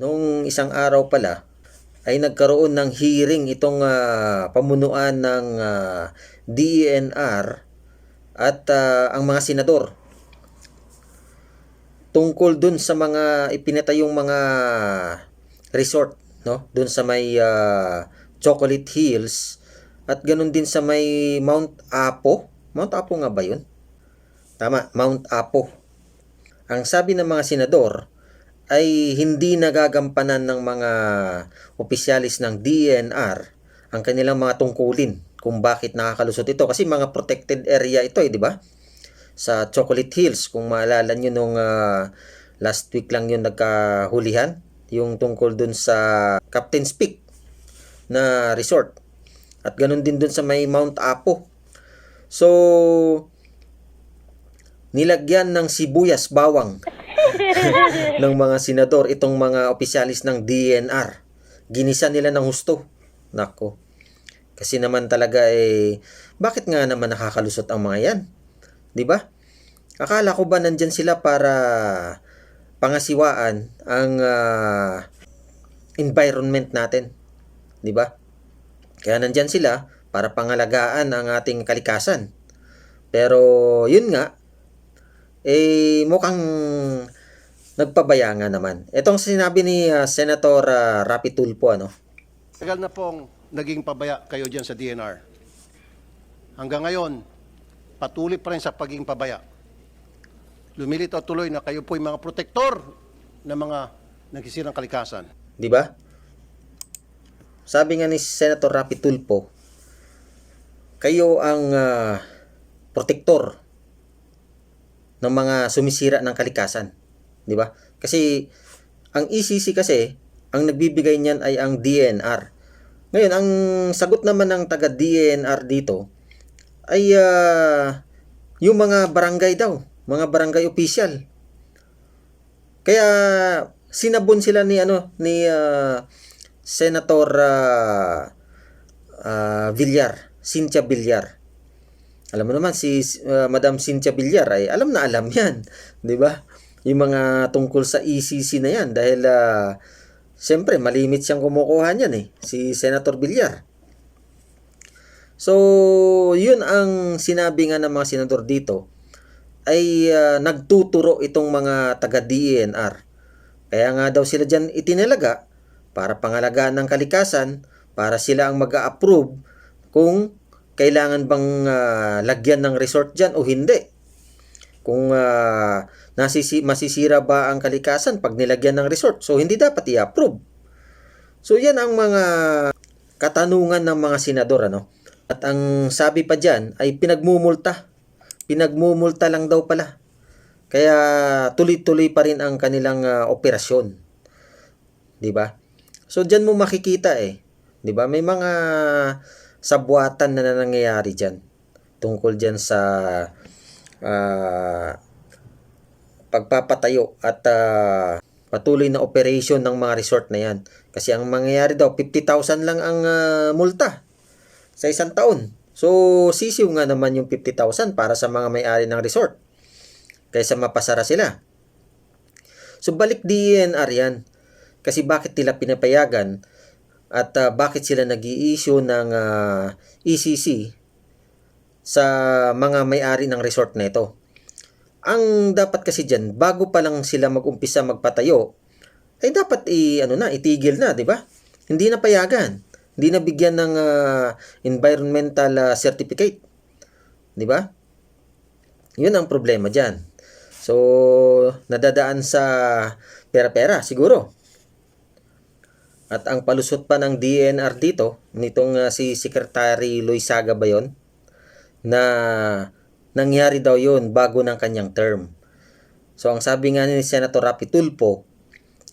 Noong isang araw pala ay nagkaroon ng hearing itong ah, pamunuan ng ah, DENR at ah, ang mga senador tungkol dun sa mga ipinatayong mga resort no? Dun sa may ah, Chocolate Hills at ganun din sa may Mount Apo. Mount Apo nga ba yun? Tama, Mount Apo. Ang sabi ng mga senador ay hindi nagagampanan ng mga opisyalis ng DNR ang kanilang mga tungkulin kung bakit nakakalusot ito kasi mga protected area ito eh, di ba? Sa Chocolate Hills, kung maalala nyo nung ah, last week lang yun nagkahulihan, yung tungkol dun sa Captain's Peak na resort. At ganun din dun sa may Mount Apo. So, nilagyan ng sibuyas bawang ng mga senador itong mga opisyalis ng DNR. Ginisa nila ng husto. Nako. Kasi naman talaga eh, bakit nga naman nakakalusot ang mga yan? 'Di ba? Akala ko ba nandyan sila para pangasiwaan ang ah, environment natin? 'Di ba? Kaya nandyan sila para pangalagaan ang ating kalikasan. Pero yun nga, eh mukhang nagpabaya nga naman. Itong sinabi ni ah, Senator uh, Rapi Tulfo, ano? Tagal na pong naging pabaya kayo dyan sa DNR. Hanggang ngayon, patuloy pa rin sa pagiging pabaya. Lumilitaw tuloy na kayo po yung mga protektor ng mga nagsisirang kalikasan. Di ba? Sabi nga ni Senator Rapi Tulfo, kayo ang ah, protektor ng mga sumisira ng kalikasan. Di ba? Kasi ang ECC kasi, ang nagbibigay niyan ay ang DNR. Ngayon, ang sagot naman ng taga DNR dito ay ah, yung mga barangay daw, mga barangay official. Kaya sinabon sila ni ano ni ah, Senator ah, ah, Villar, Cynthia Villar. Alam mo naman si ah, Madam Cynthia Villar ay alam na alam 'yan, 'di ba? Yung mga tungkol sa ECC na 'yan dahil ah, siyempre malimit siyang kumukuha niyan eh, si Senator Villar. So, yun ang sinabi nga ng mga senador dito ay ah, nagtuturo itong mga taga DENR. Kaya nga daw sila dyan itinalaga para pangalagaan ng kalikasan, para sila ang mag-approve kung kailangan bang ah, lagyan ng resort dyan o hindi. Kung ah, nasisi, masisira ba ang kalikasan pag nilagyan ng resort. So, hindi dapat i-approve. So, yan ang mga katanungan ng mga senador. Ano? At ang sabi pa dyan ay pinagmumulta. Pinagmumulta lang daw pala. Kaya tuloy-tuloy pa rin ang kanilang ah, operasyon. 'Di ba? So diyan mo makikita eh, 'di ba? May mga sabwatan na nangyayari diyan tungkol diyan sa ah, pagpapatayo at ah, patuloy na operation ng mga resort na 'yan. Kasi ang mangyayari daw 50,000 lang ang ah, multa sa isang taon. So sisiw nga naman yung 50,000 para sa mga may-ari ng resort kaysa mapasara sila. So balik DNR yan. Kasi bakit nila pinapayagan at ah, bakit sila nag issue ng ah, ECC sa mga may-ari ng resort na ito. Ang dapat kasi dyan, bago pa lang sila mag-umpisa magpatayo, ay dapat i, ano na, itigil na, di ba? Hindi na payagan. Hindi na bigyan ng ah, environmental ah, certificate. Di ba? Yun ang problema dyan. So, nadadaan sa pera-pera siguro. At ang palusot pa ng DNR dito, nitong ah, si Secretary Loisaga ba yun? Na nangyari daw yun bago ng kanyang term. So, ang sabi nga ni Senator Rapi Tulfo,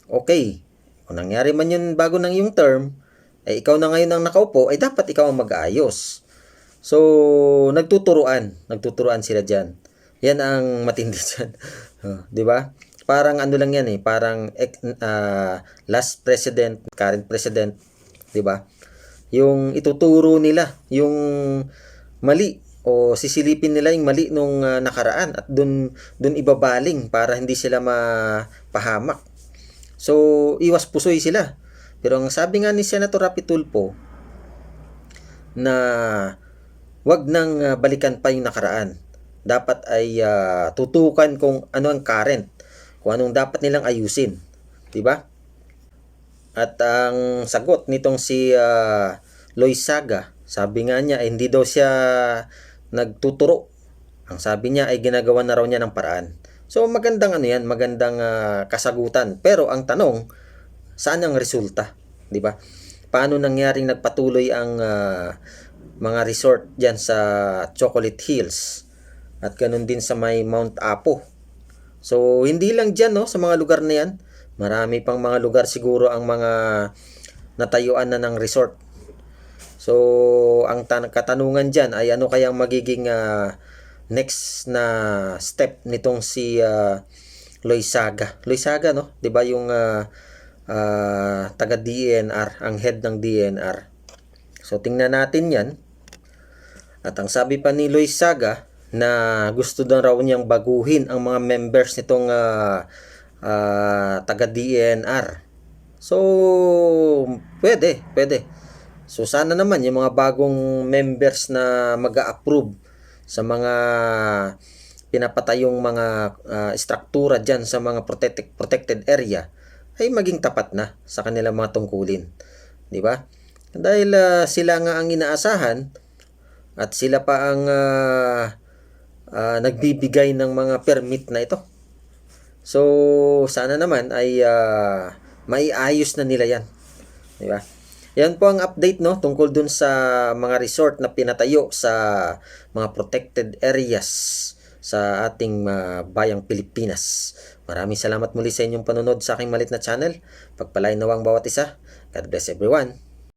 okay, kung nangyari man yun bago ng yung term, ay ikaw na ngayon ang nakaupo, ay dapat ikaw ang mag-aayos. So, nagtuturuan. Nagtuturuan sila dyan. Yan ang matindi dyan. Oh, di ba? Parang ano lang yan eh. Parang ah, last president, current president. Di ba? Yung ituturo nila. Yung mali. O sisilipin nila yung mali nung ah, nakaraan. At dun, dun ibabaling para hindi sila mapahamak. So, iwas pusoy sila. Pero ang sabi nga ni Senator Rapi Tulfo, na wag nang ah, balikan pa yung nakaraan. Dapat ay ah, tutukan kung ano ang current, kung anong dapat nilang ayusin, 'di ba? At ang sagot nitong si ah, Lois Saga, sabi nga niya eh, hindi daw siya nagtuturo. Ang sabi niya ay ginagawa na raw niya ng paraan. So magandang ano 'yan, magandang ah, kasagutan. Pero ang tanong, saan ang resulta, 'di ba? Paano nangyaring nagpatuloy ang ah, mga resort diyan sa Chocolate Hills at ganun din sa may Mount Apo. So hindi lang diyan no sa mga lugar na 'yan. Marami pang mga lugar siguro ang mga natayuan na ng resort. So ang tan- katanungan diyan ay ano kayang magiging ah, next na step nitong si uh, Loisaga. Loisaga no, 'di ba yung ah, ah, taga DNR, ang head ng DNR. So tingnan natin 'yan. At ang sabi pa ni Lois Saga na gusto daw raw niyang baguhin ang mga members nitong ah, ah, taga DNR. So pwede, pwede. So sana naman yung mga bagong members na mag-approve sa mga pinapatayong mga ah, struktura diyan sa mga protected protected area ay maging tapat na sa kanilang mga tungkulin. 'Di ba? Dahil ah, sila nga ang inaasahan at sila pa ang ah, ah, nagbibigay ng mga permit na ito. So, sana naman ay ah, maiayos na nila yan. Di ba? Yan po ang update no tungkol dun sa mga resort na pinatayo sa mga protected areas sa ating ah, bayang Pilipinas. Maraming salamat muli sa inyong panonood sa aking malit na channel. Pagpalain nawang bawat isa. God bless everyone.